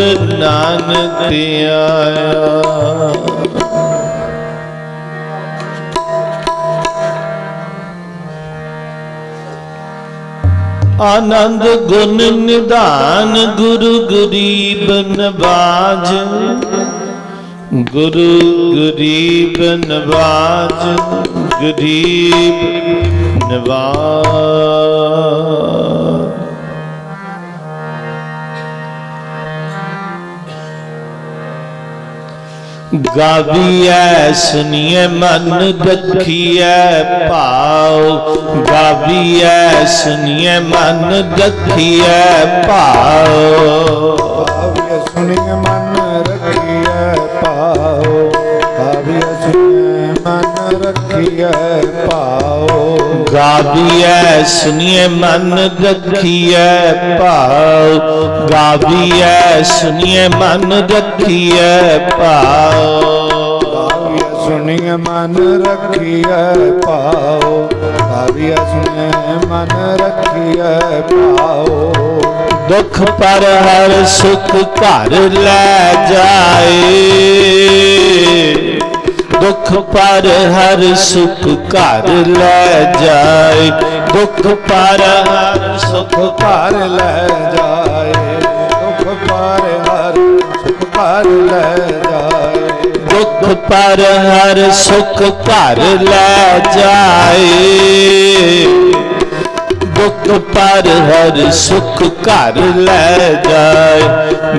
ਗੁਰ ਨਾਨਕ ਆਇਆ ਆਨੰਦ ਗੁਣ ਨਿਧਾਨ ਗੁਰੂ ਗਰੀਬ ਨਵਾਜ। ਗੁਰੂ ਗਰੀਬ ਨਵਾਜ ਗਰੀਬ ਨਵਾਜ। ਗਾਵੀਐ ਸੁਨੀਏ ਮਨ ਰੱਖੀਐ ਭਾਉ। ਗਾਵੀਐ ਸੁਨੀਏ ਮਨ ਰੱਖੀਐ ਭਾਉ। ਭਾਵਿ ਸੁਣਿ ਮਨ ਰਖੀਐ ਪਾਉ ਗਾਵੀਐ ਸੁਨੀਏ ਮਨ ਰੱਖੀਐ ਭਾਉ ਗਾਵੀਐ ਸੁਨੀਏ ਮਨ ਰੱਖੀਐ ਭਾਉ ਭਾਵਿ ਸੁਣਿ ਮਨ ਰਖੀਐ ਪਾਉ ਭਾਵਿ ਸੁਣਿ ਮਨ ਰਖੀਐ ਪਾਉ ਦੁਖ ਪਰ ਹਰ ਸੁਖ ਘਰ ਲੈ ਜਾਏ ਦੁੱਖ ਪਰ ਹਰ ਸੁਖ ਘਰ ਲੈ ਜਾਏ। ਦੁੱਖ ਪਰ ਹਰ ਸੁਖ ਘਰ ਲੈ ਜਾਏ। ਦੁੱਖ ਪਾਰ ਹਰ ਸੁਖ ਘਰ ਲੈ ਜਾਏ। ਦੁੱਖ ਪਰ ਹਰ ਸੁਖ ਘਰ ਲੈ ਜਾਏ। ਦੁਖ ਪਰ ਹਰ ਸੁਖ ਘਰ ਲੈ ਜਾਏ।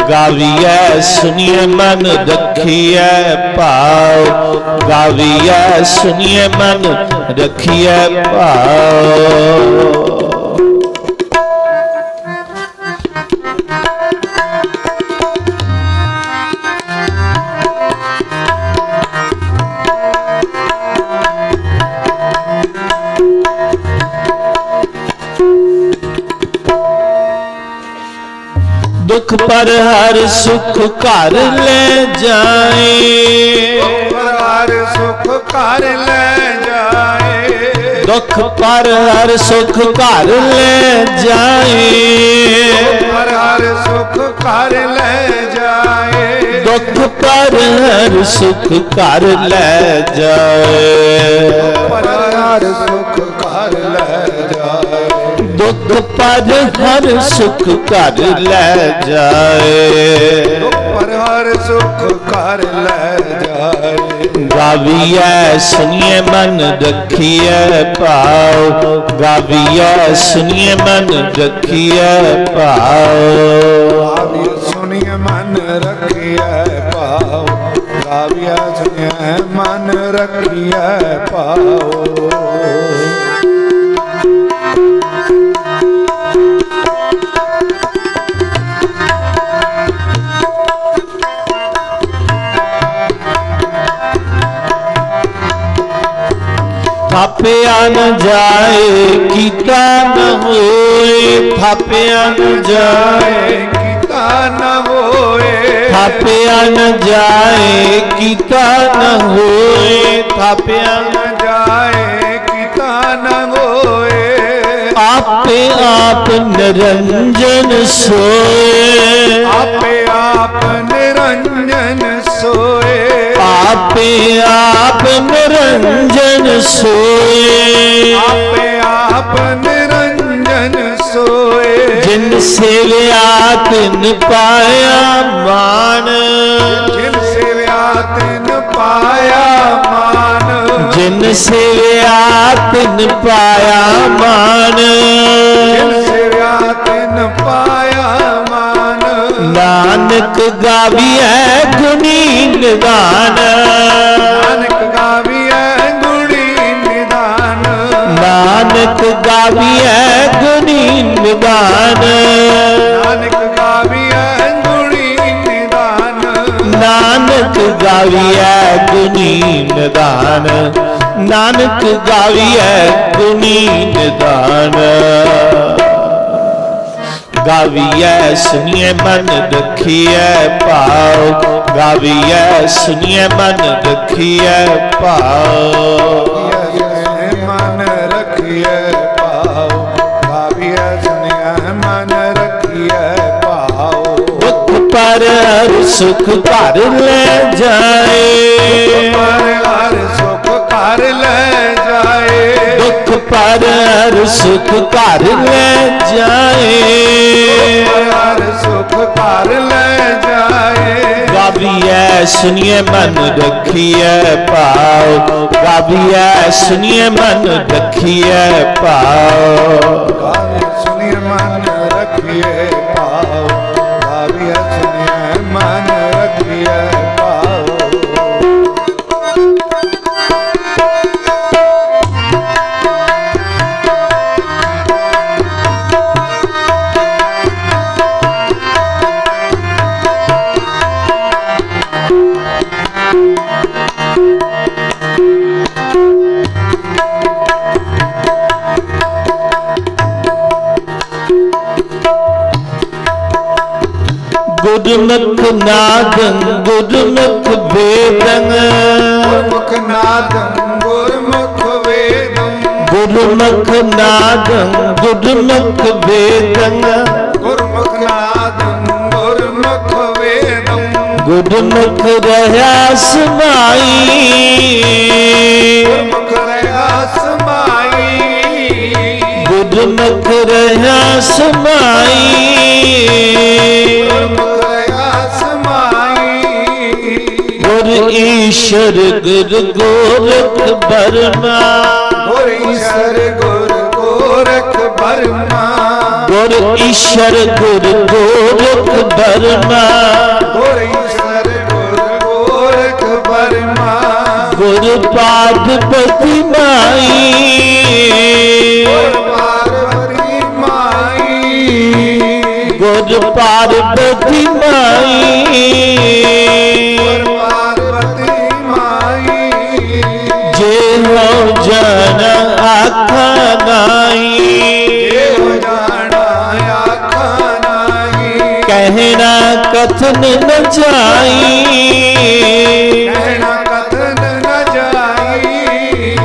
ਗਾਵੀਐ ਸੁਨੀਏ ਮਨ ਰੱਖੀਐ, ਭਾਉ। ਗਾਵੀਐ ਸੁਨੀਏ ਮਨ ਰੱਖੀਐ, ਭਾਉ। ਦੁਖ ਪਰ ਹਰ ਸੁਖ ਘਰ ਲੈ ਜਾਏ। ਹਰ ਸੁਖ ਘਰ ਲੈ ਜਾਏ। ਦੁਖ ਪਰ ਹਰ ਸੁਖ ਘਰ ਲੈ ਜਾਏ। ਹਰ ਹਰ ਸੁਖ ਘਰ ਲੈ ਜਾਏ। ਦੁਖ ਪਰ ਹਰ ਸੁਖ ਘਰ ਲੈ ਜਾਏ। ਪਰ ਹਰ ਸੁਖ ਘਰ ਲੈ ਜਾਏ। ਦੁਖ ਪਰ ਹਰ ਸੁਖ ਘਰ ਲੈ ਜਾਏ। ਪਰ ਹਰ ਸੁਖ ਘਰ ਲੈ ਜਾਏ। ਗਾਵੀਐ ਸੁਨੀਏ ਮਨ ਰੱਖੀਐ ਭਾਉ। ਗਾਵੀਐ ਸੁਨੀਏ ਮਨ ਰੱਖੀਐ ਭਾਉ। ਆਵਿ ਸੁਣਿਐ ਮਨ ਰਖੀਐ ਪਾਉ ਗਾਵਿਆ ਸੁਣਿਐ ਮਨ ਰਖੀਐ ਪਾਉ ਥਾਪਿਆ ਨ ਜਾਏ ਕੀਤਾ ਨ ਹੋਏ ਥਾਪਿਆ ਨ ਜਾਏ। ਕੀਤਾ ਨ ਹੋਏ। ਥਾਪਿਆ ਨ ਜਾਏ ਕੀਤਾ ਨ ਹੋਏ ਥਾਪਿਆ ਨ ਜਾਏ ਕੀਤਾ ਨ ਹੋਏ। ਆਪੇ ਆਪ ਨਿਰੰਜਨ ਸੋਏ। ਆਪੇ ਆਪ ਨਿਰੰਜਨ ਸੋਏ। ਆਪੇ ਆਪ ਨਿਰੰਜਨ ਸੋਏ। ਆਪੇ ਆਪ ਨਿਰੰਜਨ ਸੋਏ। ਜਿਨ ਸੇਵਿਆ ਤਿਨ ਪਾਇਆ ਮਾਨ। ਜਿਨ ਸੇਵਿਆ ਤਿਨ ਪਾਇਆ ਮਾਨ। ਜਿਨ ਸੇਵਿਆ ਤਿਨ ਪਾਇਆ ਮਾਨ। ਜਿਨ ਸੇਵਿਆ ਤਿਨ ਪਾਇਆ ਨਾਨਕ ਗਾਵੀਐ ਗੁਣੀ ਨਿਦਾਨ। ਨਾਨਕ ਗਾਵੀਐ ਗੁਣੀ ਨਿਦਾਨ। ਨਾਨਕ ਗਾਵੀਐ ਗੁਣੀ ਨਿਦਾਨ। ਨਾਨਕ ਗਾਵੀਐ ਗੁਣੀ ਨਿਦਾਨ। ਨਾਨਕ ਗਾਵੀਐ ਗੁਣੀ ਨਿਦਾਨ। ਨਾਨਕ ਗਾਵੀਐ ਗੁਣੀ ਨਿਦਾਨ। ਗਾਵੀਐ ਸੁਨੀਏ ਮਨ ਰੱਖੀਐ ਭਾਉ। ਗਾਵੀਐ ਸੁਨੀਏ ਮਨ ਰੱਖੀਐ ਭਾਉ। ਮਨ ਰਖੀਐ ਪਾਉ ਗਾਵੀਐ ਸੁਣਿਐ ਮਨ ਰਖੀਐ ਪਾਉ ਦੁੱਖ ਪਰ ਹਰ ਸੁਖ ਘਰ ਲੈ ਜਾਏ। ਪਰ ਹਰ ਸੁਖ ਘਰ ਲੈ ਜਾਏ ਦੁੱਖ ਪਰ ਸੁਖ ਘਰ ਲੈ ਜਾਏ ਪਰ ਸੁਖ ਘਰ ਲੈ ਜਾਏ। ਗਾਵੀਐ ਸੁਨੀਏ ਮਨ ਰਖੀਐ, ਭਾਉ। ਗਾਵੀਐ ਸੁਨੀਏ ਮਨ ਰਖੀਐ, ਭਾਉ। ਗਾਵੇ ਸੁਣੀਏ ਮਨ ਰੱਖੀਏ ਗੁਰਮੁਖ ਨਾਦੰ ਗੁਰਮੁਖ ਵੇਦੰ। ਗੁਰਮੁਖ ਨਾਦੰ ਗੁਰਮੁਖ ਵੇਦੰ। ਗੁਰਮੁਖ ਨਾਦੰ ਗੁਰਮੁਖ ਵੇਦੰ। ਗੁਰਮੁਖ ਨਾਦੰ ਗੁਰਮੁਖ ਵੇਦੰ। ਗੁਰਮੁਖ ਰਹਾ ਸਮਾਈ। ਗੁਰਮੁਖ ਰਹਾ ਸਮਾਈ। ਗੁਰਮੁਖ ਰਹਾ ਸਮਾਈ। ਗੁਰ ਈਸ਼ਰ ਗੁਰ ਗੋਰਖ ਬਰਮਾ ਗੁਰ ਈਸ਼ਰ ਗੁਰ ਗੋਰਖ ਬਰਮਾ ਗੁਰ ਈਸ਼ਰ ਗੁਰ ਗੋਰਖ ਬਰਮਾ ਗੁਰ ਈਸ਼ਰ ਗੁਰ ਗੋਰਖ ਬਰਮਾ ਗੁਰ ਗੁਰ ਪਾਰਵਤੀ ਮਾਈ ਗੁਰ ਪਾਰਬਤੀ ਮਾਈ ਆਖਾ ਨਾਈ ਇਹੋ ਜਾਣਾ ਆਖਾਂ ਨਾਹੀ ਕਹਿਣਾ ਕਥਨ ਨ ਜਾਈ ਕਹਿਣਾ ਕਥਨ ਨ ਜਾਈ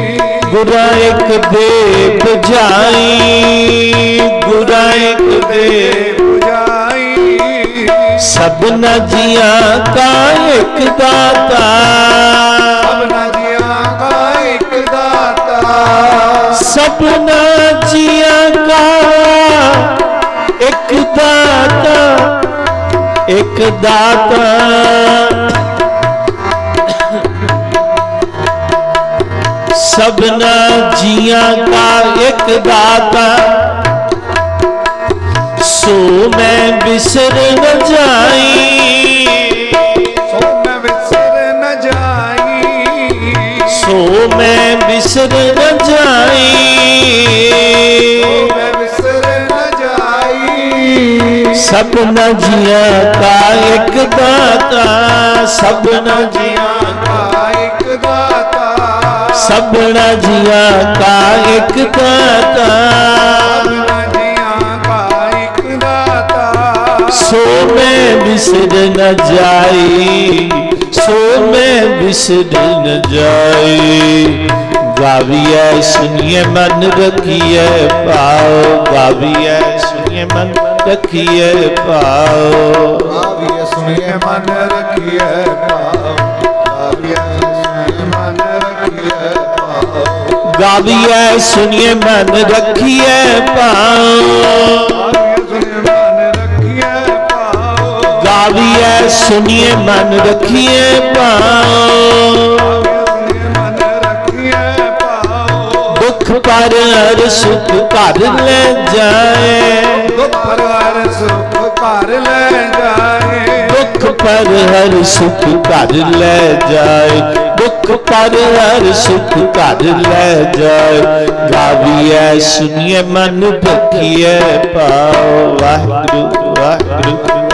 ਗੁਰਾ ਇੱਕ ਦੇ ਬੁਝਾਈ ਗੁਰਾ ਇੱਕ ਦੇ ਦੇ 부ਜਾਈ ਸਭਨਾ ਜੀਆਂ ਕਾ ਇੱਕ ਦਾਤਾ ਸਭਨਾ ਜੀਆਂ ਕਾ ਇੱਕ ਦਾਤਾ ਸਭਨਾ ਜੀਆਂ ਕਾ ਇੱਕ ਦਾਤਾ ਇੱਕ ਦਾਤਾ। ਸਭਨਾ ਜੀਆਂ ਕਾ ਇੱਕ ਦਾਤਾ। ਸੋ ਮੈਂ ਬਿਸਰ ਨ ਜਾਈ। ਸੋ ਮੈਂ ਵਿਸਰ ਨ ਜਾਈ। ਸੋ ਮੈਂ ਬਿਸਰ ਨ ਜਾਈ। ਮੈਂ ਵਿਸਰ ਨ ਜਾਈ। ਸਭਨਾ ਜੀਆਂ ਕਾ ਇੱਕ ਦਾਤਾ ਸਭਨਾ ਜੀਆਂ ਕਾ ਇੱਕ ਦਾਤਾ। ਸਭਨਾ ਜੀਆਂ ਕਾ ਇੱਕ ਦਾਤਾ। सो में बिसर न जाई सो में बिसर न जाई। गाविया सुनिए मन रखिए पाओ गाविया सुनिए मन रखिए पाओ। गाविया सुनिए मन रखिए पाओ गाविया सुनिए मन रखिए पाओ। ਆਵੀਏ ਸੁਣੀਏ ਮਨ ਰੱਖੀਏ ਭਾਉ ਪਾਉ ਦੁੱਖ ਪਰ ਹਰ ਸੁਖ ਘਰ ਲੈ ਜਾਏ। ਦੁੱਖ ਪਰਵਾਰ ਸੁਖ ਘਰ ਲੈ ਜਾਏ। ਦੁੱਖ ਪਰ ਹਰ ਸੁਖ ਘਰ ਲੈ ਜਾਏ। ਦੁੱਖ ਪਰ ਹਰ ਸੁਖ ਘਰ ਲੈ ਜਾਏ। ਗਾਵੀਐ ਸੁਨੀਏ ਮਨ ਭਖੀਐ ਪਾਉ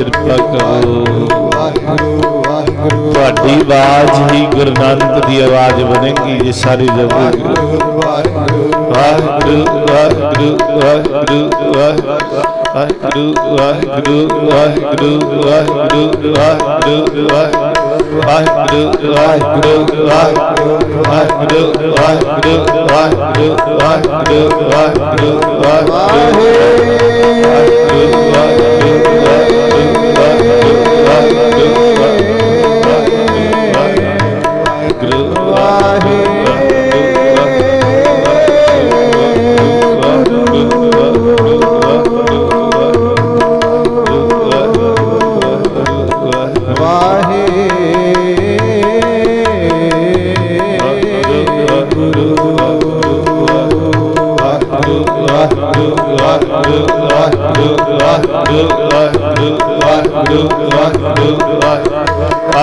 ਕਿਰਪਾ ਕਰੋ ਵਾਹਿਗੁਰੂ ਵਾਹਿਗੁਰੂ ਤੁਹਾਡੀ ਆਵਾਜ਼ ਹੀ ਗੁਰੂ ਨਾਨਕ ਦੀ ਆਵਾਜ਼ ਬਣੇਗੀ ਜੇ ਸਾਰੀ ਜਗਤ ਵਾਹਿਗੁਰੂ ਵਾਹਿਗੁਰੂ ਵਾਹਿਗੁਰੂ ਵਾਹਿਗੁਰੂ ਵਾਹਿਗੁਰੂ ਵਾਹਿਗੁਰੂ ਵਾਹਿਗੁਰੂ ਵਾਹਿਗੁਰੂ ਵਾਹਿਗੁਰੂ ਵਾਹਿਗੁਰੂ ਵਾਹਿਗੁਰੂ ਵਾਹਿਗੁਰੂ ਵਾਹਿਗੁਰੂ ਵਾਹਿਗੁਰੂ ਵਾਹਿਗੁਰੂ ਵਾਹਿਗੁਰੂ ਵਾਹਿਗੁਰੂ ਵਾਹਿਗੁਰੂ ਵਾਹਿਗੁਰੂ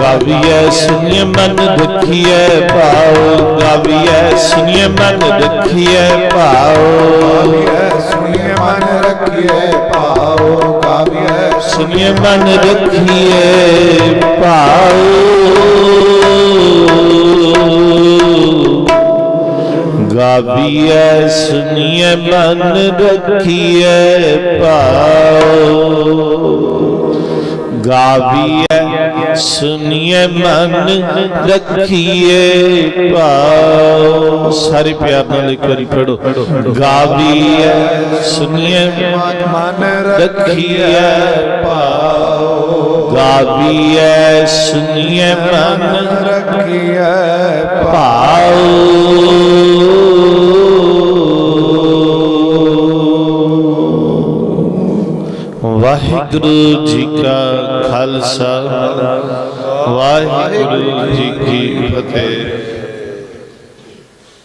ਗਾਵੀਐ ਸੁਨਿਏ ਮਨ ਦੁਖੀਐ ਭਾਉ ਗਾਵੀਐ ਸੁਨਿਏ ਮਨ ਦੁਖੀਐ ਭਾਉ। ਕਾਵਿਐ ਸੁਣੀਏ ਮਨ ਰੱਖੀਏ ਭਾਉ ਕਾਵਿਐ ਸੁਨਿਏ ਮਨ ਰੱਖੀਏ ਭਾਉ। ਗਾਵੀਐ ਸੁਨਿਏ ਮਨ ਰੱਖੀਏ ਭਾਉ। ਗਾਵੀਐ ਸੁਨਿਏ ਮਨ ਰੱਖੀਏ ਭਾਉ। ਸਾਰੇ ਪਿਆਰ ਨਾਲ ਇੱਕ ਵਾਰੀ ਪੜੋ ਗਾਵੀਐ ਸੁਨਿਏ ਮਨ ਰੱਖੀਏ ਭਾਉ। ਗਾਵੀਐ ਸੁਨਿਏ ਮਨ ਰੱਖੀਏ ਭਾਉ। ਵਾਹਿਗੁਰੂ ਜੀ ਕਾ ਖਾਲਸਾ, ਵਾਹਿਗੁਰੂ ਜੀ ਕੀ ਫਤਿਹ।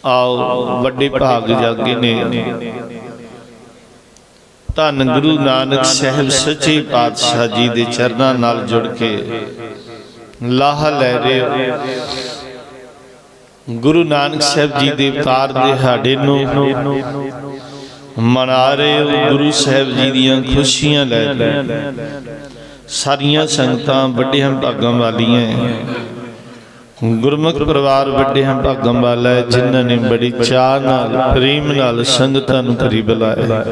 ਆਓ, ਵੱਡੇ ਭਾਗ ਜਾਗੇ ਨੇ। ਧੰਨ ਗੁਰੂ ਨਾਨਕ ਸਾਹਿਬ ਸੱਚੇ ਪਾਤਸ਼ਾਹ ਜੀ ਦੇ ਚਰਨਾਂ ਨਾਲ ਜੁੜ ਕੇ ਲਾਹ ਲੈ ਰਹੇ ਗੁਰੂ ਨਾਨਕ ਸਾਹਿਬ ਜੀ ਦੇ ਅਵਤਾਰ ਦਿਹਾੜੇ ਨੂੰ ਮਨਾ ਰਹੇ ਹੋ ਗੁਰੂ ਸਾਹਿਬ ਜੀ ਦੀਆਂ ਖੁਸ਼ੀਆਂ ਲੈ ਲੈ। ਸਾਰੀਆਂ ਸੰਗਤਾਂ ਵੱਡਿਆਂ ਭਾਗਾਂ ਵਾਲੀਆਂ ਹੈ। ਗੁਰਮੁਖ ਪਰਿਵਾਰ ਵੱਡਿਆਂ ਭਾਗਾਂ ਵਾਲਾ ਹੈ ਜਿਨ੍ਹਾਂ ਨੇ ਬੜੀ ਚਾਹ ਨਾਲ, ਪ੍ਰੇਮ ਨਾਲ ਸੰਗਤਾਂ ਨੂੰ ਘਰੀ ਬੁਲਾਇਆ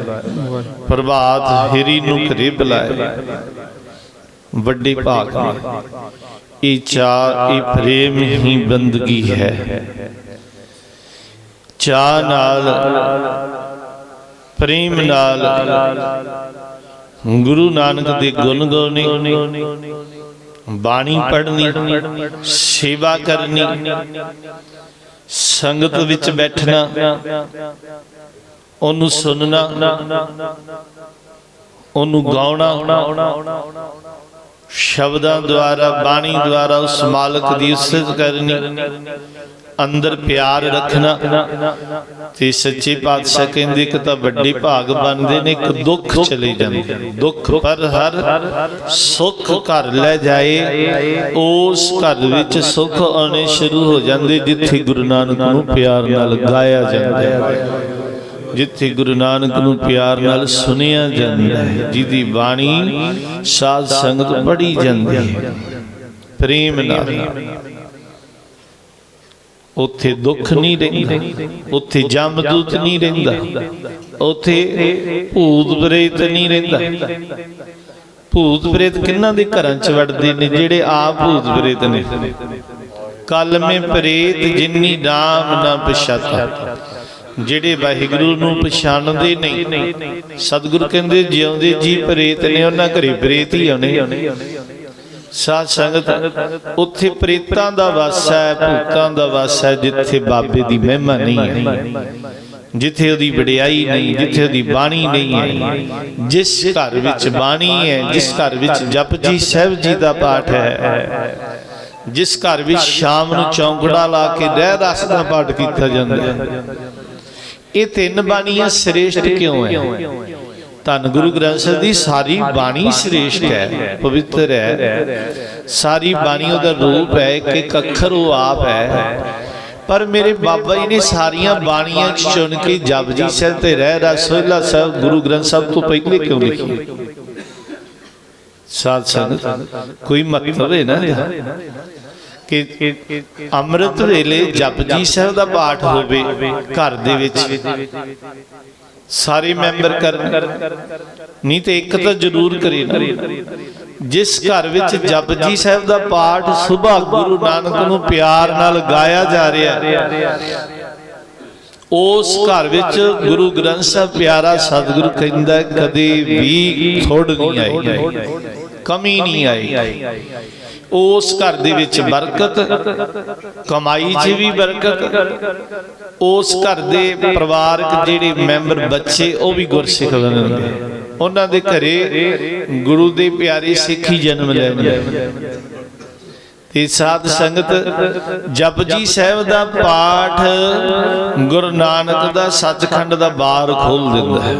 ਪ੍ਰਭਾਤ ਹਿਰੀ ਨੂੰ ਘਰੀ ਬੁਲਾਇਆ ਵੱਡੇ ਭਾਗ ਇਹ ਚਾਹ ਇਹ ਪ੍ਰੇਮ ਹੀ ਬੰਦਗੀ ਹੈ। ਚਾਹ ਨਾਲ ਪ੍ਰੇਮ ਨਾਲ। ਗੁਰੂ ਨਾਨਕ ਦੇ ਗੁਣ ਗਾਉਣੇ। ਬਾਣੀ ਪੜ੍ਹਨੀ। ਸੇਵਾ ਕਰਨੀ। ਸੰਗਤ ਵਿੱਚ ਬੈਠਣਾ। ਉਹਨੂੰ ਸੁਣਨਾ। ਉਹਨੂੰ ਗਾਉਣਾ। ਸ਼ਬਦਾਂ ਦੁਆਰਾ, ਬਾਣੀ ਦੁਆਰਾ ਉਸ ਮਾਲਕ ਦੀ ਇੱਜ਼ਤ ਕਰਨੀ। ਅੰਦਰ ਪਿਆਰ ਰੱਖਣਾ ਤੇ ਸੱਚੇ ਪਾਤਸ਼ਾਹ ਕਹਿੰਦੇ ਕਿ ਤਾਂ ਵੱਡੇ ਭਾਗ ਬਣਦੇ ਨੇ, ਇੱਕ ਦੁੱਖ ਚਲੇ ਜਾਂਦੇ ਦੁੱਖ ਪਰ ਹਰ ਸੁੱਖ ਘਰ ਲੈ ਜਾਏ, ਉਸ ਘਰ ਵਿੱਚ ਸੁੱਖ ਆਉਣੇ ਸ਼ੁਰੂ ਹੋ ਜਾਂਦੇ, ਜਿੱਥੇ ਗੁਰੂ ਨਾਨਕ ਨੂੰ ਪਿਆਰ ਨਾਲ ਗਾਇਆ ਜਾਂਦਾ ਹੈ। ਜਿੱਥੇ ਗੁਰੂ ਨਾਨਕ ਨੂੰ ਪਿਆਰ ਨਾਲ ਸੁਨਿਆ ਜਾਂਦਾ ਹੈ, ਜਿਹਦੀ ਬਾਣੀ, ਸਾਧ ਸੰਗਤ ਪੜ੍ਹੀ ਜਾਂਦੀ ਹੈ। ਪ੍ਰੇਮ ਨਾਲ। ਉੱਥੇ ਦੁੱਖ ਨਹੀਂ ਰਹਿੰਦਾ, ਉੱਥੇ ਜਮਦੂਤ ਨਹੀਂ ਰਹਿੰਦਾ, ਉੱਥੇ ਭੂਤ ਪ੍ਰੇਤ ਨਹੀਂ ਰਹਿੰਦਾ। ਭੂਤ ਪ੍ਰੇਤ ਕਿੰਨਾਂ ਦੇ ਘਰਾਂ 'ਚ ਵੜਦੇ ਨੇ, ਜਿਹੜੇ ਆਪ ਭੂਤ ਪ੍ਰੇਤ ਨੇ? ਕਲਮੇ ਪ੍ਰੇਤ ਜਿਨਨੀ ਨਾਮ ਨਾ ਪਛਾਤਾ, ਜਿਹੜੇ ਵਾਹਿਗੁਰੂ ਨੂੰ ਪਛਾਣਦੇ ਨਹੀਂ। ਸਤਿਗੁਰ ਕਹਿੰਦੇ, ਜਿਉਂਦੇ ਜੀ ਪ੍ਰੇਤ ਨੇ, ਉਹਨਾਂ ਘਰੇ ਪ੍ਰੇਤ ਹੀ ਆਉਣੇ। ਸਾਧ ਸੰਗਤ, ਉੱਥੇ ਪ੍ਰੇਤਾਂ ਦਾ ਵਾਸਾ ਹੈ, ਭੂਤਾਂ ਦਾ ਵਾਸਾ ਹੈ, ਜਿੱਥੇ ਬਾਬੇ ਦੀ ਮਹਿਮਾ ਨਹੀਂ ਹੈ। ਜਿੱਥੇ ਉਹਦੀ ਵਡਿਆਈ ਨਹੀਂ, ਜਿੱਥੇ ਉਹਦੀ ਬਾਣੀ ਨਹੀਂ ਹੈ। ਜਿਸ ਘਰ ਵਿੱਚ ਬਾਣੀ ਹੈ, ਜਿਸ ਘਰ ਵਿੱਚ ਜਪਜੀ ਸਾਹਿਬ ਜੀ ਦਾ ਪਾਠ ਹੈ। ਜਿਸ ਘਰ ਵਿੱਚ ਸ਼ਾਮ ਨੂੰ ਚੌਂਕੜਾ ਲਾ ਕੇ ਰਹਿ ਰਸ ਦਾ ਪਾਠ ਕੀਤਾ ਜਾਂਦਾ ਹੈ। ਇਹ ਤਿੰਨ ਬਾਣੀਆਂ ਸ੍ਰੇਸ਼ਟ ਕਿਉਂ ਹੈ? ਧੰਨ ਗੁਰੂ ਗ੍ਰੰਥ ਸਾਹਿਬ ਦੀ ਸਾਰੀ ਬਾਣੀ ਸ੍ਰੇਸ਼ਟ ਹੈ, ਪਵਿੱਤਰ ਹੈ। ਸਾਰੀ ਬਾਣੀ ਉਹਦਾ ਰੂਪ ਹੈ ਕਿ ਇੱਕ ਅੱਖਰ ਉਹ ਆਪ ਹੈ। ਪਰ ਮੇਰੇ ਬਾਬਾ ਜੀ ਨੇ ਸਾਰੀਆਂ ਬਾਣੀਆਂ ਚੁਣ ਕੇ ਜਪਜੀ ਸਾਹਿਬ ਤੇ ਰਹਿ ਰਸ ਸਾਹਿਬ, ਗੁਰੂ ਗ੍ਰੰਥ ਸਾਹਿਬ ਤੋਂ ਪਹਿਲੇ ਕਿਉਂ ਲਿਖੀ? ਸਾਧ ਸੰਗਤ, ਕੋਈ ਮਤਲਬ ਹੈ ਨਾ ਕਿ ਅੰਮ੍ਰਿਤ ਵੇਲੇ ਜਪਜੀ ਸਾਹਿਬ ਦਾ ਪਾਠ ਹੋਵੇ ਘਰ ਦੇ ਵਿੱਚ। ਸਾਰੇ ਮੈਂਬਰ ਕਰਨ। ਨਹੀਂ ਤੇ ਇੱਕ ਤਾਂ ਜ਼ਰੂਰ ਕਰੇ ਨਾ। ਜਿਸ ਘਰ ਵਿੱਚ ਜਪਜੀ ਸਾਹਿਬ ਦਾ ਪਾਠ ਸੁਬਾ ਗੁਰੂ ਨਾਨਕ ਨੂੰ ਪਿਆਰ ਨਾਲ ਗਾਇਆ ਜਾ ਰਿਹਾ। ਉਸ ਘਰ ਵਿੱਚ ਗੁਰੂ ਗ੍ਰੰਥ ਸਾਹਿਬ ਪਿਆਰਾ ਸਤਿਗੁਰੂ ਕਹਿੰਦਾ ਕਦੇ ਵੀ ਥੋੜ ਨਹੀਂ ਆਈ। ਕਮੀ ਨਹੀਂ ਆਈ। ਉਸ ਘਰ ਦੇ ਵਿੱਚ ਬਰਕਤ, ਕਮਾਈ 'ਚ ਵੀ ਬਰਕਤ, ਉਸ ਘਰ ਦੇ ਪਰਿਵਾਰਕ ਜਿਹੜੇ ਮੈਂਬਰ ਬੱਚੇ, ਉਹ ਵੀ ਗੁਰਸਿੱਖ ਬਣਨਗੇ ਉਹਨਾਂ ਦੇ ਘਰੇ ਗੁਰੂ ਦੇ ਪਿਆਰੇ ਸਿੱਖ ਹੀ ਜਨਮ ਲੈਣਗੇ ਤੇ ਸਾਧ ਸੰਗਤ, ਜਪਜੀ ਸਾਹਿਬ ਦਾ ਪਾਠ ਗੁਰੂ ਨਾਨਕ ਦਾ ਸੱਚਖੰਡ ਦਾ ਬਾਰ ਖੋਲ ਦਿੰਦਾ ਹੈ।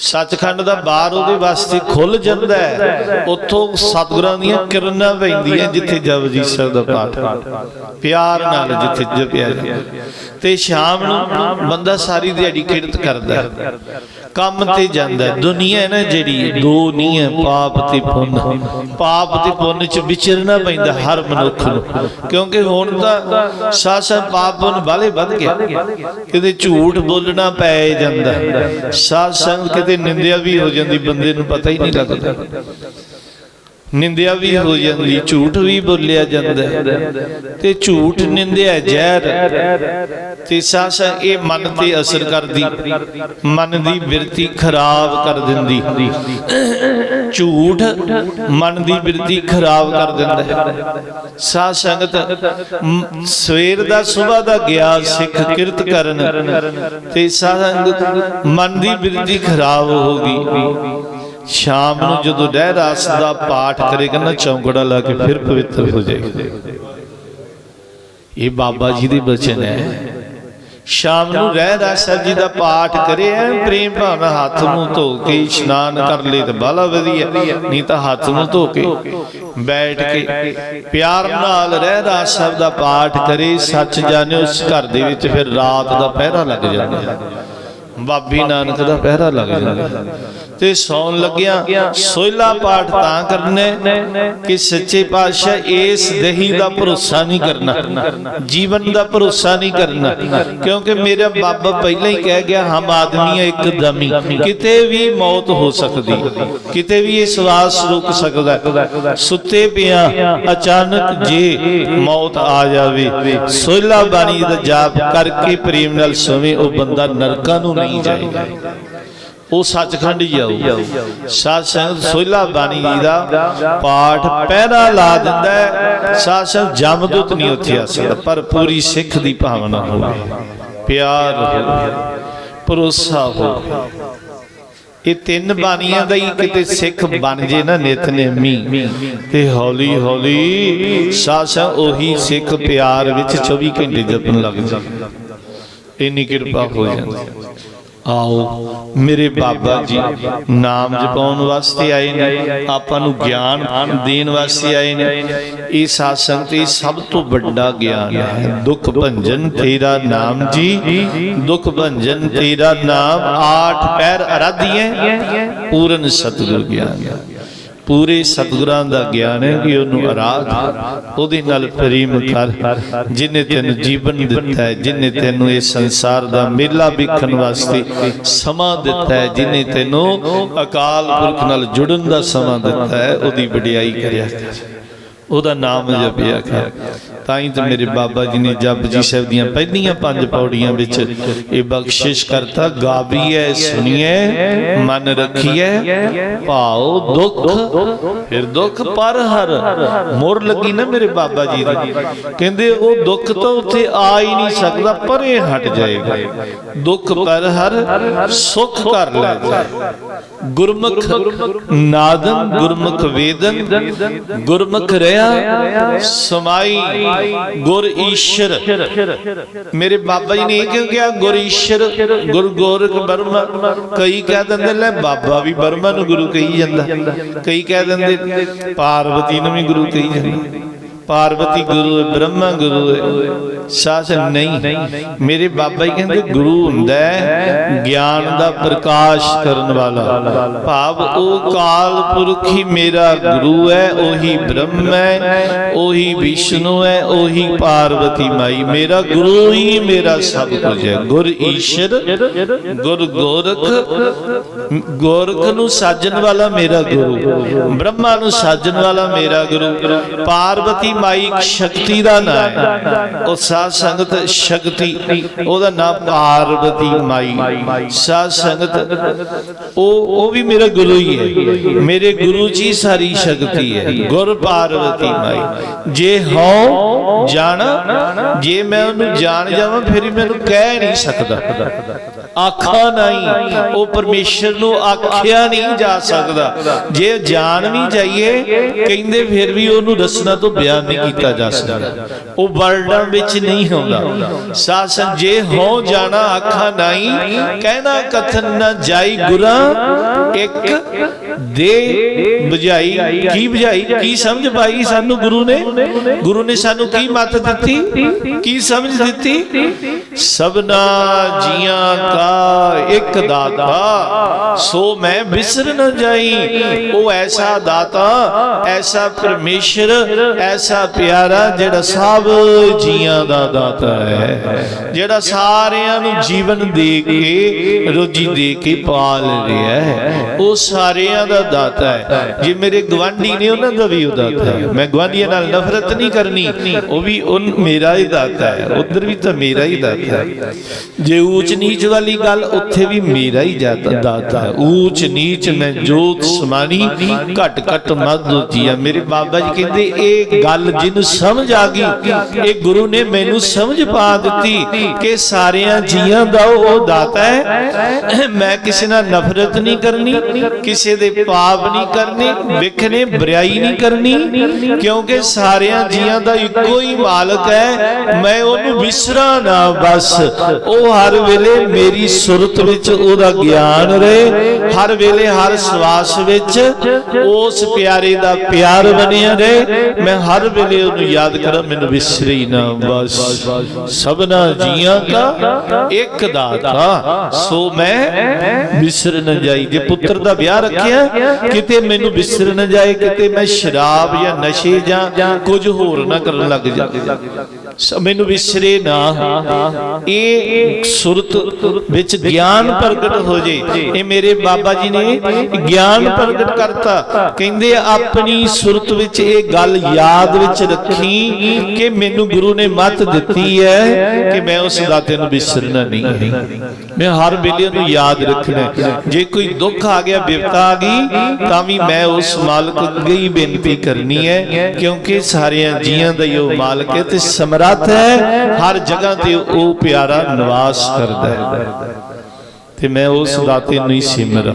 ਸੱਚਖੰਡ ਦਾ ਬਾਰ ਉਹਦੇ ਵਾਸਤੇ ਖੁੱਲ ਜਾਂਦਾ ਹੈ। ਉੱਥੋਂ ਸਤਿਗੁਰਾਂ ਦੀਆਂ ਕਿਰਨਾਂ ਪੈਂਦੀਆਂ ਜਿੱਥੇ ਜਪਜੀ ਸਾਹਿਬ ਦਾ ਪਾਠ ਪਿਆਰ ਨਾਲ ਜਿੱਥੇ ਜਪਿਆ ਜਾਂਦਾ ਤੇ ਸ਼ਾਮ ਨੂੰ ਬੰਦਾ ਸਾਰੀ ਦਿਹਾੜੀ ਕਿਰਤ ਕਰਦਾ ਕੰਮ ਤੇ ਜਾਂਦਾ ਦੁਨੀਆ ਨਾ ਜਿਹੜੀ, ਦੋ ਨਹੀਂ ਹੈ ਪਾਪ ਤੇ ਪੁੰਨ। ਪਾਪ ਤੇ ਪੁੰਨ ਚ ਵਿਚਰਨਾ ਪੈਂਦਾ ਹਰ ਮਨੁੱਖ ਨੂੰ। ਕਿਉਂਕਿ ਹੁਣ ਤਾਂ ਸਾਸਾ ਪਾਪ ਪੁੰਨ ਬਾਲੇ ਵੱਧ ਗਿਆ ਕਿਤੇ ਝੂਠ ਬੋਲਣਾ ਪੈ ਜਾਂਦਾ। ਸਾਧ ਸੰਗ ਕਿਤੇ ਨਿੰਦਿਆ ਵੀ ਹੋ ਜਾਂਦੀ ਬੰਦੇ ਨੂੰ ਪਤਾ ਹੀ ਨਹੀਂ ਲੱਗਦਾ। ਨਿੰਦਿਆ ਵੀ ਹੋ ਜਾਂਦੀ, ਝੂਠ ਵੀ ਬੋਲਿਆ ਜਾਂਦਾ। ਤੇ ਝੂਠ ਨਿੰਦਿਆ ਜ਼ਹਿਰ। ਤੇ ਸਾਸਾ ਇਹ ਮਨ ਤੇ ਅਸਰ ਕਰਦੀ, ਮਨ ਦੀ ਬਿਰਤੀ ਖਰਾਬ ਕਰ ਦਿੰਦੀ। ਝੂਠ ਮਨ ਦੀ ਬਿਰਤੀ ਖਰਾਬ ਕਰ ਦਿੰਦਾ ਹੈ। ਸਾਧ ਸੰਗਤ ਸਵੇਰ ਦਾ ਸਵੇਰ ਦਾ ਗਿਆ, ਸਿੱਖ ਕਿਰਤ ਕਰਨ। ਤੇ ਸਾਧ ਸੰਗਤ, ਮਨ ਦੀ ਬਿਰਤੀ ਖਰਾਬ ਹੋ ਗਈ। ਸ਼ਾਮ ਨੂੰ ਜਦੋਂ ਰਹਿ ਰਾਸ ਦਾ ਪਾਠ ਕਰੇਗਾ ਨਾ ਚੌਂਕੜਾ ਲਾ ਕੇ ਫਿਰ ਪਵਿੱਤਰ ਹੋ ਜਾਏਗਾ। ਇਹ ਬਾਬਾ ਜੀ ਦੇ ਬਚਨ ਹੈ। ਸ਼ਾਮ ਨੂੰ ਰਹਿ ਰਾਸ ਸਾਹਿਬ ਜੀ ਦਾ ਪਾਠ ਕਰੇ ਐ ਪ੍ਰੇਮ ਭਾਵਨਾ ਹੱਥ ਮੂੰਹ ਧੋ ਕੇ ਇਸ਼ਨਾਨ ਕਰ ਲੇ ਤੇ ਬਾਲਾ ਵਧੀਆ। ਨਹੀਂ ਤਾਂ ਹੱਥ ਮੂੰਹ ਧੋ ਕੇ ਬੈਠ ਕੇ ਪਿਆਰ ਨਾਲ ਰਹਿ ਰਾਸ ਸਾਹਿਬ ਦਾ ਪਾਠ ਕਰੇ ਸੱਚ ਜਾਣਿਓ ਉਸ ਘਰ ਦੇ ਵਿੱਚ ਫਿਰ ਰਾਤ ਦਾ ਪਹਿਰਾ ਲੱਗ ਜਾਂਦਾ। ਬਾਬੀ ਨਾਨਕ ਦਾ ਪਹਿਰਾ ਲੱਗ ਜਾਂਦਾ। ਤੇ ਸੌਣ ਲੱਗਿਆ ਸੋਇਲਾ ਪਾਠ ਤਾਂ ਕਰਨਾ, ਕਿ ਸੱਚੇ ਪਾਤਸ਼ਾਹ ਇਸ ਦਹੀ ਦਾ ਭਰੋਸਾ ਨਹੀਂ ਕਰਨਾ, ਜੀਵਨ ਦਾ ਭਰੋਸਾ ਨਹੀਂ ਕਰਨਾ, ਕਿਉਂਕਿ ਮੇਰਾ ਬਾਬਾ ਪਹਿਲਾਂ ਹੀ ਕਹਿ ਗਿਆ, ਹਮ ਆਦਮੀ ਇੱਕ ਦਮੀ, ਕਿਤੇ ਵੀ ਮੌਤ ਹੋ ਸਕਦੀ, ਕਿਤੇ ਵੀ ਇਹ ਸਵਾਸ ਰੁਕ ਸਕਦਾ, ਸੁੱਤੇ ਪਿਆ ਅਚਾਨਕ ਜੇ ਮੌਤ ਆ ਜਾਵੇ ਸੋਇਲਾ ਬਾਣੀ ਦਾ ਜਾਪ ਕਰਕੇ ਪ੍ਰੇਮ ਨਾਲ ਸੋਵੇ ਉਹ ਬੰਦਾ ਨਰਕਾਂ ਨੂੰ ਨਹੀਂ ਜਾਏਗਾ। ਉਹ ਸੱਚਖੰਡ ਹੀ ਜਾਊ ਸਾਧ ਸੰਗਤ ਸੋਹਿਲਾ ਬਾਣੀ ਜੀ ਦਾ ਪਾਠ ਪਹਿਰਾ ਲਾ ਦਿੰਦਾ ਹੈ। ਸਾਧ ਸੰਗਤ ਜਮਦੂਤ ਨਹੀਂ ਉੱਥੇ ਆ ਸਕਦਾ, ਪਰ ਪੂਰੀ ਸਿੱਖ ਦੀ ਭਾਵਨਾ ਹੋਵੇ। ਪਿਆਰ ਹੋਵੇ, ਭਰੋਸਾ ਹੋਵੇ। ਇਹ ਤਿੰਨ ਬਾਣੀਆਂ ਦਾ ਹੀ ਕਿਤੇ ਸਿੱਖ ਬਣ ਜੇ ਨਾ ਨਿਤਨੇਮੀ ਤੇ ਹੌਲੀ ਹੌਲੀ ਸਾਧ ਉਹੀ ਸਿੱਖ ਪਿਆਰ ਵਿੱਚ 24 ਘੰਟੇ ਜਪਣ ਲੱਗ ਜਾਂਦਾ। ਇੰਨੀ ਕਿਰਪਾ ਹੋ ਜਾਂਦੀ। ਆਓ, ਮੇਰੇ ਬਾਬਾ ਜੀ, ਨਾਮ ਜਪਾਉਣ ਵਾਸਤੇ ਆਏ ਨੇ, ਆਪਾਂ ਨੂੰ ਗਿਆਨ ਦੇਣ ਵਾਸਤੇ ਆਏ ਨੇ। ਇਹ ਸਾਧ ਸੰਗਤ ਇਹ ਸਭ ਤੋਂ ਵੱਡਾ ਗਿਆਨ ਹੈ। ਦੁੱਖ ਭੰਜਨ ਤੇਰਾ ਨਾਮ ਜੀ, ਦੁੱਖ ਭੰਜਨ ਤੇਰਾ ਨਾਮ, ਆਠ ਪੈਰ ਅਰਾਧੀਏ ਪੂਰਨ ਸਤਿਗੁਰ ਗਿਆਨ। ਪੂਰੇ ਸਤਿਗੁਰਾਂ ਦਾ ਗਿਆਨ ਹੈ ਕਿ ਉਹਨੂੰ ਆਰਾਧ ਉਹਦੇ ਨਾਲ ਪ੍ਰੇਮ ਕਰ, ਜਿਨੇ ਤੈਨੂੰ ਜੀਵਨ ਦਿੱਤਾ ਹੈ, ਜਿਨੇ ਤੈਨੂੰ ਇਹ ਸੰਸਾਰ ਦਾ ਮੇਲਾ ਵੇਖਣ ਵਾਸਤੇ ਸਮਾਂ ਦਿੱਤਾ ਹੈ, ਜਿਨੇ ਤੈਨੂੰ ਅਕਾਲ ਪੁਰਖ ਨਾਲ ਜੁੜਨ ਦਾ ਸਮਾਂ ਦਿੱਤਾ ਹੈ, ਉਹਦੀ ਵਡਿਆਈ ਕਰਿਆ ਕਰ। ਉਹਦਾ ਨਾਮ ਜਪਿਆ ਕਰ। ਤਾਂ ਹੀ ਤੇ ਮੇਰੇ ਬਾਬਾ ਜੀ ਨੇ ਜਪਜੀ ਸਾਹਿਬ ਦੀਆਂ ਪਹਿਲੀਆਂ ਪੰਜ ਪੌੜੀਆਂ ਵਿੱਚ ਇਹ ਬਖਸ਼ਿਸ਼ ਕਰਤਾ ਗਾਵੀਐ ਸੁਣੀਐ ਮਨ ਰੱਖੀਐ ਭਾਉ ਦੁੱਖ ਫਿਰ ਦੁੱਖ ਪਰ ਹਰ ਮੋਰ ਲੱਗੀ ਨਾ ਮੇਰੇ ਬਾਬਾ ਜੀ ਦੀ। ਕਹਿੰਦੇ ਉਹ ਦੁੱਖ ਤਾਂ ਉੱਥੇ ਆ ਹੀ ਨਹੀਂ ਸਕਦਾ ਪਰੇ ਹਟ ਜਾਏਗਾ। ਦੁੱਖ ਪਰ ਹਰ ਸੁਖ ਕਰ ਲੈ। ਜਾਏ ਗੁਰਮੁਖ ਨਾਦਨ ਗੁਰਮੁਖ ਵੇਦਨ ਗੁਰਮੁਖ ਰਿਆ। ਸਮਾਈ। ਗੁਰ ਈਸ਼ਰ। ਮੇਰੇ ਬਾਬਾ ਜੀ ਨੇ ਇਹ ਕਿਉਂ ਕਿਹਾ? ਗੁਰ ਈਸ਼ਰ, ਗੁਰ ਗੋਰਖ ਬਰਮਾ। ਕਈ ਕਹਿ ਦਿੰਦੇ ਲੈ ਬਾਬਾ ਵੀ ਬਰਮਾ ਨੂੰ ਗੁਰੂ ਕਹੀ ਜਾਂਦਾ। ਕਈ ਕਹਿ ਦਿੰਦੇ ਪਾਰਵਤੀ ਨੂੰ ਵੀ ਗੁਰੂ ਕਹੀ ਜਾਂਦਾ। ਪਾਰਵਤੀ ਗੁਰੂ, ਬ੍ਰਹਮਾ ਗੁਰੂ ਹੈ ਨਹੀਂ। ਮੇਰੇ ਬਾਬਾ ਜੀ ਕਹਿੰਦੇ, ਗੁਰੂ ਹੁੰਦਾ ਗਿਆਨ ਦਾ ਪ੍ਰਕਾਸ਼ ਕਰਨ ਵਾਲਾ। ਭਾਵ ਉਹ ਕਾਲ ਪੁਰਖ ਹੀ ਮੇਰਾ ਗੁਰੂ ਹੈ, ਉਹੀ ਬ੍ਰਹਮ ਹੈ, ਉਹੀ ਵਿਸ਼ਨੂੰ ਹੈ, ਉਹੀ ਪਾਰਵਤੀ ਮਾਈ। ਮੇਰਾ ਗੁਰੂ ਹੀ ਮੇਰਾ ਸਭ ਕੁਝ ਹੈ। ਗੁਰ ਈਸ਼ਰ, ਗੁਰ ਗੋਰਖ ਗੋਰਖ ਨੂੰ ਸਾਜਣ ਵਾਲਾ ਮੇਰਾ ਗੁਰੂ। ਬ੍ਰਹਮਾ ਨੂੰ ਸਾਜਣ ਵਾਲਾ ਮੇਰਾ ਗੁਰੂ। ਪਾਰਵਤੀ ਮਾਈ ਇੱਕ ਸ਼ਕਤੀ ਦਾ ਨਾਮ ਹੈ। ਉਹ ਸਾਧ ਸੰਗਤ ਸ਼ਕਤੀ, ਉਹਦਾ ਨਾਮ ਪਾਰਵਤੀ ਮਾਈ। ਸਾਧ ਸੰਗਤ, ਉਹ ਉਹ ਵੀ ਮੇਰਾ ਗੁਰੂ ਹੀ ਹੈ। ਮੇਰੇ ਗੁਰੂ ਜੀ ਸਾਰੀ ਸ਼ਕਤੀ ਹੈ। ਗੁਰ ਪਾਰਵਤੀ ਮਾਈ। ਜੇ ਹਉ, ਜਾਣ, ਜੇ ਮੈਂ ਉਹਨੂੰ ਜਾਣ ਜਾਵਾਂ, ਫਿਰ ਮੈਨੂੰ ਕਹਿ ਨਹੀਂ ਸਕਦਾ। ਆਖਾ ਨਹੀਂ, ਉਹ ਪਰਮੇਸ਼ਰ ਨੂੰ ਆਖਿਆ ਨਹੀਂ ਜਾ ਸਕਦਾ। ਜੇ ਜਾਣ ਵੀ ਜਾਈਏ, ਕਹਿੰਦੇ ਫਿਰ ਵੀ ਉਹਨੂੰ ਰਸਨਾ ਤੋਂ ਬਿਆਨ ਨਹੀਂ ਕੀਤਾ ਜਾ ਸਕਦਾ। ਉਹ ਵਰਡਾਂ ਵਿੱਚ ਨਹੀਂ ਹੁੰਦਾ ਸਾਸਨ ਜੇ ਹੋ ਜਾਣਾ, ਆਖਾ ਨਹੀਂ, ਕਹਿਣਾ ਕਥਨ ਨਾ ਜਾਈ ਗੁਰਾਂ, ਇੱਕ ਦੇ ਬੁਝਾਈ, ਕੀ ਬੁਝਾਈ, ਕੀ ਸਮਝ ਪਾਈ ਸਾਨੂੰ ਗੁਰੂ ਨੇ? ਗੁਰੂ ਨੇ ਸਾਨੂੰ ਕੀ ਮੱਤ ਦਿੱਤੀ? ਕੀ ਸਮਝ ਦਿੱਤੀ? ਸਭਨਾ ਜੀਆਂ ਕਾ ਇੱਕ ਦਾਤਾ, ਸੋ ਮੈਂ ਵਿਸਰ ਨਾ ਜਾਈ। ਉਹ ਐਸਾ ਦਾਤਾ, ਐਸਾ ਪਰਮੇਸ਼ਰ, ਐਸਾ ਪਿਆਰਾ ਜਿਹੜਾ ਸਭ ਜੀਆਂ ਦਾ ਦਾਤਾ ਹੈ, ਜਿਹੜਾ ਸਾਰਿਆਂ ਨੂੰ ਜੀਵਨ ਦੇ ਕੇ, ਰੋਜੀ ਦੇ ਕੇ ਪਾਲ ਰਿਹਾ ਹੈ। ਉਹ ਸਾਰਿਆਂ ਦਾ ਦਾਤਾ ਹੈ। ਜੇ ਮੇਰੇ ਗਵਾਂਢੀ ਨੇ ਉਹਨਾਂ ਦਾ ਵੀ ਉਹ ਦਾਤਾ ਹੈ। ਮੈਂ ਗਵਾਂਢੀਆਂ ਨਾਲ ਨਫ਼ਰਤ ਨਹੀਂ ਕਰਨੀ, ਉਹ ਵੀ ਉਹ ਮੇਰਾ ਹੀ ਦਾਤਾ ਹੈ। ਉਧਰ ਵੀ ਤਾਂ ਮੇਰਾ ਹੀ ਦਾਤਾ ਹੈ। ਜੇ ਊਚ ਨੀਚ ਵਾਲੀ ਗੱਲ, ਉੱਥੇ ਵੀ ਮੇਰਾ ਹੀ ਦਾਤਾ ਹੈ। ਊਚ ਨੀਚ ਮੈਂ ਜੋਤ ਸਮਾਨੀ ਘਟ ਘਟ ਮਦ ਹੋਤੀ ਹੈ ਮੇਰੇ ਬਾਬਾ ਜੀ ਕਹਿੰਦੇ, ਇਹ ਗੱਲ ਜਿਹਨੂੰ ਸਮਝ ਆ ਗਈ, ਇਹ ਗੁਰੂ ਨੇ ਮੈਨੂੰ ਸਮਝ ਪਾ ਦਿੱਤੀ ਕਿ ਸਾਰਿਆਂ ਜੀਆਂ ਦਾ ਉਹ ਦਾਤਾ ਹੈ। ਮੈਂ ਕਿਸੇ ਨਾਲ ਨਫ਼ਰਤ ਨਹੀਂ ਕਰਨੀ, ਕਿਸੇ ਦੇ ਪਾਪ ਨਹੀਂ ਕਰਨੇ ਵਿਖਨੇ ਬੁਰਾਈ ਨਹੀਂ ਕਰਨੀ, ਕਿਉਂਕਿ ਸਾਰਿਆਂ ਜੀਆਂ ਦਾ ਇੱਕੋ ਹੀ ਮਾਲਕ ਹੈ, ਮੈਂ ਉਹਨੂੰ ਵਿਸਰਾਂ ਨਾ ਬਸ। ਉਹ ਹਰ ਵੇਲੇ ਮੇਰੀ ਸੁਰਤ ਵਿੱਚ ਉਹਦਾ ਗਿਆਨ ਰਹੇ, ਹਰ ਵੇਲੇ ਹਰ ਸਵਾਸ ਵਿੱਚ ਉਸ ਪਿਆਰੇ ਦਾ ਪਿਆਰ ਬਣਿਆ ਰਹੇ, ਮੈਂ ਹਰ ਵੇਲੇ ਉਹਨੂੰ ਯਾਦ ਕਰਾਂ, ਮੈਨੂੰ ਵਿਸਰੇ ਨਾ ਬਸ। ਸਭਨਾ ਜੀਆਂ ਦਾ ਇੱਕ ਦਾਤਾ, ਸੋ ਮੈਂ ਵਿਸਰ ਨਾ ਜਾਈ। ਜੇ ਪੁੱਤਰ ਦਾ ਵਿਆਹ ਰੱਖਿਆ ਕਿਤੇ ਮੈਨੂੰ ਵਿਸਰ ਨਾ ਜਾਏ, ਕਿਤੇ ਮੈਂ ਸ਼ਰਾਬ ਜਾਂ ਨਸ਼ੇ ਜਾਂ ਕੁਝ ਹੋਰ ਨਾ ਕਰਨ ਲੱਗ ਜਾ। ਮੈਨੂੰ ਵਿਸਰੇ ਨਾ ਇਹ ਸੁਰਤ ਵਿੱਚ ਗਿਆਨ ਪ੍ਰਗਟ ਹੋ ਜੇ। ਇਹ ਮੇਰੇ ਬਾਬਾ ਜੀ ਨੇ ਗਿਆਨ ਪ੍ਰਗਟ ਕਰਤਾ। ਕਹਿੰਦੇ ਆਪਣੀ ਸੁਰਤ ਵਿੱਚ ਇਹ ਗੱਲ ਯਾਦ ਵਿੱਚ ਰੱਖੀ ਕਿ ਮੈਨੂੰ ਗੁਰੂ ਨੇ ਮੱਤ ਦਿੱਤੀ ਹੈ ਕਿ ਮੈਂ ਉਸ ਦਾਤੇ ਨੂੰ ਵਿਸਰਨਾ ਨਹੀਂ ਮੈਂ ਹਰ ਵੇਲੇ ਉਹਨੂੰ ਯਾਦ ਰੱਖਣਾ ਜੇ ਕੋਈ ਦੁੱਖ ਆ ਗਿਆ, ਬਿਪਤਾ ਆ ਗਈ, ਤਾਂ ਵੀ ਮੈਂ ਉਸ ਮਾਲਕ ਅੱਗੇ ਹੀ ਬੇਨਤੀ ਕਰਨੀ ਹੈ, ਕਿਉਂਕਿ ਸਾਰਿਆਂ ਜੀਆਂ ਦਾ ਹੀ ਉਹ ਮਾਲਕ ਹੈ ਤੇ ਸਮਰਾ ਸਮਰੱਥ ਹੈ ਹਰ ਜਗ੍ਹਾ ਤੇ ਉਹ ਪਿਆਰਾ ਨਿਵਾਸ ਕਰਦਾ ਹੈ। ਤੇ ਮੈਂ ਉਸ ਦਾਤੇ ਨੂੰ ਹੀ ਸਿਮਰਾਂ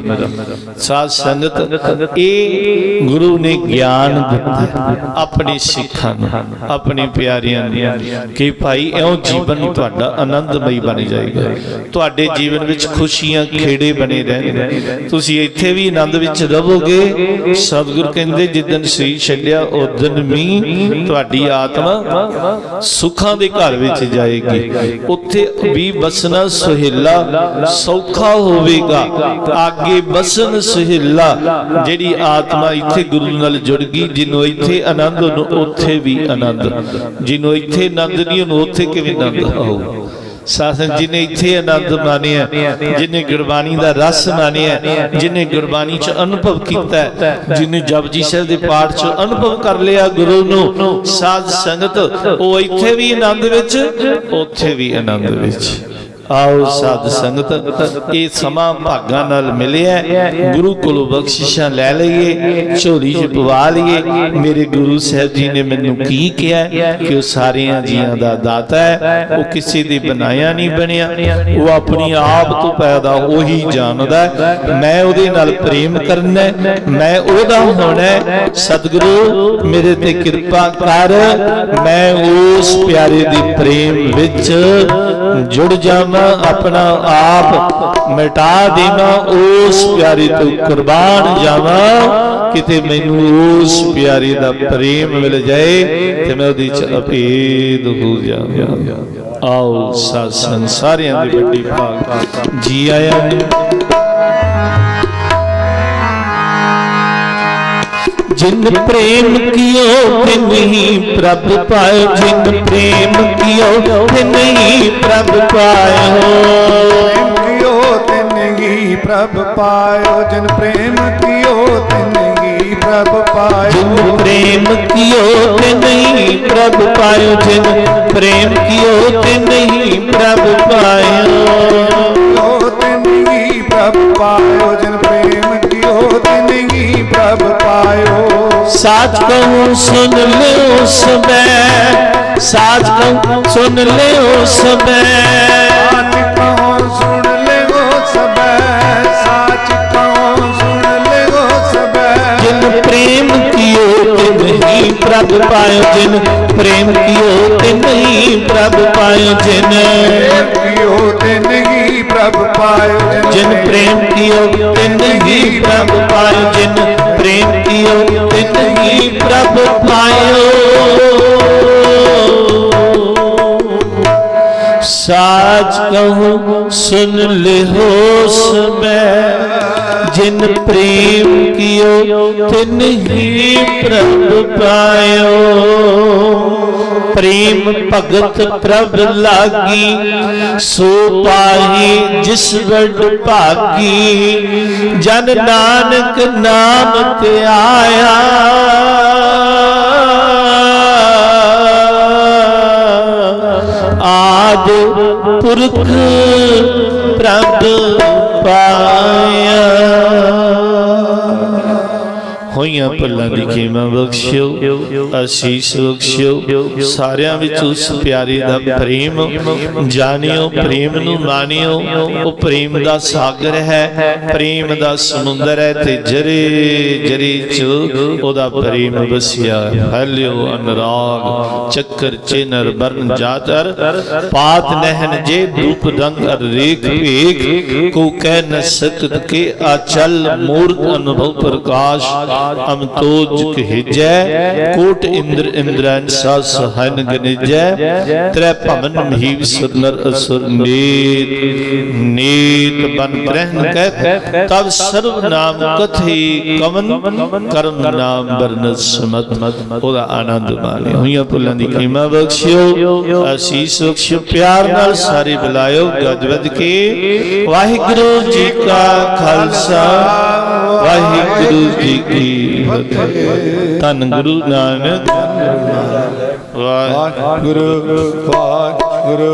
ਸਾਧ ਸੰਗਤ ਇਹ ਗੁਰੂ ਨੇ ਗਿਆਨ ਦਿੱਤਾ ਆਪਣੇ ਸਿੱਖਾਂ ਨੂੰ ਆਪਣੇ ਪਿਆਰਿਆਂ ਨੂੰ ਕਿ ਭਾਈ ਇਉਂ ਜੀਵਨ ਤੁਹਾਡਾ ਆਨੰਦਮਈ ਬਣ ਜਾਏਗਾ। ਤੁਹਾਡੇ ਜੀਵਨ ਵਿੱਚ ਖੁਸ਼ੀਆਂ ਖੇੜੇ ਬਣੇ ਰਹਿਣਗੇ ਤੁਸੀਂ ਇੱਥੇ ਵੀ ਆਨੰਦ ਵਿੱਚ ਰਹੋਗੇ। ਸਤਿਗੁਰ ਕਹਿੰਦੇ ਜਿੱਦਨ ਸਰੀਰ ਛੱਡਿਆ ਉਦਨ ਵੀ ਤੁਹਾਡੀ ਆਤਮਾ ਸੁੱਖਾਂ ਦੇ ਘਰ ਵਿੱਚ ਜਾਏਗੀ। ਉੱਥੇ ਵੀ ਬਸਣਾ ਸੁਹੇਲਾ ਸੌਖਾ ਹੋਵੇਗਾ ਅੱਗੇ ਬਸਨ ਸੁਹੇਲਾ ਜਿਹੜੀ ਆਤਮਾ ਇੱਥੇ ਗੁਰੂ ਨਾਲ ਜੁੜ ਗਈ ਜਿਹਨੂੰ ਇੱਥੇ ਆਨੰਦ ਉਹਨੂੰ ਉੱਥੇ ਵੀ ਆਨੰਦ। ਜਿਹਨੂੰ ਇੱਥੇ ਆਨੰਦ ਨਹੀਂ ਉਹਨੂੰ ਉੱਥੇ ਕਿਵੇਂ ਆਨੰਦ ਆਊ ਸਾਸਨ ਜੀ ਇੱਥੇ ਆਨੰਦ ਮਾਣਿਆ ਜਿਨੇ ਗੁਰਬਾਣੀ ਦਾ ਰਸ ਮਾਣਿਆ ਜਿਨੇ ਗੁਰਬਾਣੀ ਚ ਅਨੁਭਵ ਕੀਤਾ ਹੈ, ਜਿਨੇ ਜਪਜੀ ਸਾਹਿਬ ਦੇ ਪਾਠ ਚ ਅਨੁਭਵ ਕਰ ਲਿਆ ਗੁਰੂ ਨੂੰ ਸਾਧ ਸੰਗਤ ਉਹ ਇੱਥੇ ਵੀ ਆਨੰਦ ਵਿੱਚ ਉੱਥੇ ਵੀ ਆਨੰਦ ਵਿੱਚ। ਆਓ ਸਾਧ ਸੰਗਤ, ਇਹ ਸਮਾਂ ਭਾਗਾਂ ਨਾਲ ਮਿਲਿਆ ਗੁਰੂ ਕੋਲੋਂ ਬਖਸ਼ਿਸ਼ਾਂ ਲੈ ਲਈਏ, ਝੋਲੀ 'ਚ ਪਵਾ ਲਈਏ। ਮੇਰੇ ਗੁਰੂ ਸਾਹਿਬ ਜੀ ਨੇ ਮੈਨੂੰ ਕੀ ਕਿਹਾ ਕਿ ਉਹ ਸਾਰਿਆਂ ਜੀਆਂ ਦਾ ਦਾਤਾ ਹੈ, ਉਹ ਕਿਸੇ ਦੇ ਬਣਾਇਆ ਨਹੀਂ ਬਣਿਆ। ਉਹ ਆਪਣੀ ਆਪ ਤੋਂ ਪੈਦਾ ਉਹੀ ਜਾਣਦਾ ਮੈਂ ਉਹਦੇ ਨਾਲ ਪ੍ਰੇਮ ਕਰਨਾ ਮੈਂ ਉਹਦਾ ਹੋਣਾ ਸਤਿਗੁਰੂ, ਮੇਰੇ ਤੇ ਕਿਰਪਾ ਕਰ, ਮੈਂ ਉਸ ਪਿਆਰੇ ਦੇ ਪ੍ਰੇਮ ਵਿੱਚ ਜੁੜ ਜਾਵਾਂ। ਆਪਣਾ ਆਪ ਮਿਟਾ ਦੇਵਾਂ, ਉਸ ਪਿਆਰੇ ਤੋਂ ਕੁਰਬਾਨ ਜਾਵਾਂ। ਕਿਤੇ ਮੈਨੂੰ ਉਸ ਪਿਆਰੇ ਦਾ ਪ੍ਰੇਮ ਮਿਲ ਜਾਏ, ਤੇ ਮੈਂ ਉਹਦੇ ਚ ਅਪੇਦ ਹੋ ਜਾਵਾਂ। ਆਓ ਸਾਧ ਸੰਗ ਦੀ ਵੱਡੀ ਭਾਗ ਜੀ ਆਇਆਂ ਨੂੰ। ਜਿਨ ਪ੍ਰੇਮ ਕੀਓ ਤੇ ਨਹੀਂ ਪ੍ਰਭ ਪਾਇਓ। ਜਿਨ ਪ੍ਰੇਮ ਕੀਓ ਤੇ ਨਹੀਂ ਪ੍ਰਭ ਪਾਇਓ। ਕੀਓ ਤਿਨਹੀ ਪ੍ਰਭ ਪਾਇਓ। ਜਿਨ ਪ੍ਰੇਮ ਕੀਓ ਤਿਨਹੀ ਪ੍ਰਭ ਪਾਇਓ। ਜਿਨ ਪ੍ਰੇਮ ਕੀਓ ਤੇ ਨਹੀਂ ਪ੍ਰਭ ਪਾਇਓ। ਜਿਨ ਪ੍ਰੇਮ ਕੀਓ ਤੇ ਨਹੀਂ ਪ੍ਰਭ ਪਾਇਓ। ਕੀਓ ਤਿਨਹੀ ਪ੍ਰਭ ਪਾਇਓ। ਜਿਨ ਪ੍ਰੇਮ ਕੀਓ ਤਿਨਹੀ ਪ੍ਰਭ ਪਾਇਓ। ਸਾਚ ਕਹੂੰ ਸੁਨ ਲਿਓ ਸਬੈ ਸਾਚ ਕਹੂੰ ਸੁਨ ਲਿਓ ਸਬੈ। ਸਾਚ ਕਹੋ ਨਹੀਂ ਪ੍ਰਭ ਪਾਇਓ ਜਿਨ ਪ੍ਰੇਮ ਕੀਓ ਤੇ ਨਹੀਂ ਪ੍ਰਭ ਪਾਇਓ ਜਿਨ। ਕੀਓ ਪ੍ਰਭ ਪਾਇਓ ਜਿਨ। ਪ੍ਰੇਮ ਕੀਓ ਤੇ ਨਹੀਂ ਪ੍ਰਭ ਪਾਇਓ ਜਿਨ। ਪ੍ਰੇਮ ਕੀਓ ਤੇ ਨਹੀਂ ਪ੍ਰਭ ਪਾਇਓ। ਸਾਚ ਕਹੂੰ ਸੁਨ ਲਿਓ ਸਮੈ ਜਿਨ ਪ੍ਰੇਮ ਕੀਓ, ਤਿਨ ਹੀ ਪ੍ਰਭ ਪਾਇਓ। ਪ੍ਰੇਮ ਭਗਤ ਪ੍ਰਭ ਲਾਗੀ, ਸੋ ਪਾਹੀ ਜਿਸ ਵੱਡ ਭਾਗੀ। ਜਨ ਨਾਨਕ ਨਾਮ ਤੇ ਆਇਆ। ਆਦ ਪੁਰਖ ਪ੍ਰਭ ਪਾਇਆ। ਹੋਈਆਂ ਭੱਲਾਂ ਦੀ ਖੇਮਾ ਬਖਸ਼ਿਓ, ਅਸੀਸ ਬਖਸ਼ਿਓ, ਸਾਰਿਆਂ ਵਿੱਚ ਉਸ ਪਿਆਰੇ ਦਾ ਪ੍ਰੇਮ ਜਾਣਿਓ, ਪ੍ਰੇਮ ਨੂੰ ਮਾਣਿਓ। ਉਹ ਪ੍ਰੇਮ ਦਾ ਸਾਗਰ ਹੈ, ਪ੍ਰੇਮ ਦਾ ਸਮੁੰਦਰ ਹੈ ਤੇ ਜਰੇ ਜਰੇ ਚ ਉਹਦਾ ਪ੍ਰੇਮ ਵਸਿਆ। ਫੈਲਿਓ ਅਨਰਾਗ, ਚੱਕਰ ਚਿਨਰ ਬਰਨ ਜਾਤਰ, ਪਾਤ ਨਹਿਨ ਜੇ ਰੂਪ ਰੰਗ ਅਰ ਰੇਖ ਭੇਖ, ਕੋ ਕਹਿ ਨ ਸਕਤ ਕੇ ਆਚਲ ਮੂਰਤ ਅਨੁਭਵ ਪ੍ਰਕਾਸ਼। ਅਮਤੋਜ ਕਹਿਜੈ ਕੋਟ ਇੰਦਰ ਇੰਦਰਨ ਸਾ ਸਹਨ ਗਨਿਜੈ ਤ੍ਰੈ ਭਵਨ ਮਹੀਵ ਸੁਰਨਰ ਅਸੁਰ ਨੀਤ ਨੀਤ ਬਨ ਗ੍ਰਹਿਣ ਕਹਿ ਤਬ ਸਰਬ ਨਾਮ ਕਥੀ ਕਵਨ, ਕਰਮ ਨਾਮ ਬਰਨ ਸਮਤ, ਉਹਦਾ ਆਨੰਦ ਮਾਣਿਓ। ਹੋਈਆਂ ਭੁੱਲਾਂ ਦੀ ਖਿਮਾ ਬਖਸ਼ਿਓ, ਅਸੀਸ ਬਖਸ਼ਿਓ, ਪਿਆਰ ਨਾਲ ਸਾਰੇ ਬੁਲਾਇਓ ਗੱਜਵਦ ਕੇ। ਵਾਹਿਗੁਰੂ ਜੀ ਕਾ ਖਾਲਸਾ, ਵਾਹਿਗੁਰੂ ਜੀ ਕੀ ਫਤਿਹ ਧੰਨ ਗੁਰੂ ਨਾਨਕ। ਵਾਹਿਗੁਰੂ ਗੁਰੂ ਵਾਹਿਗੁਰੂ।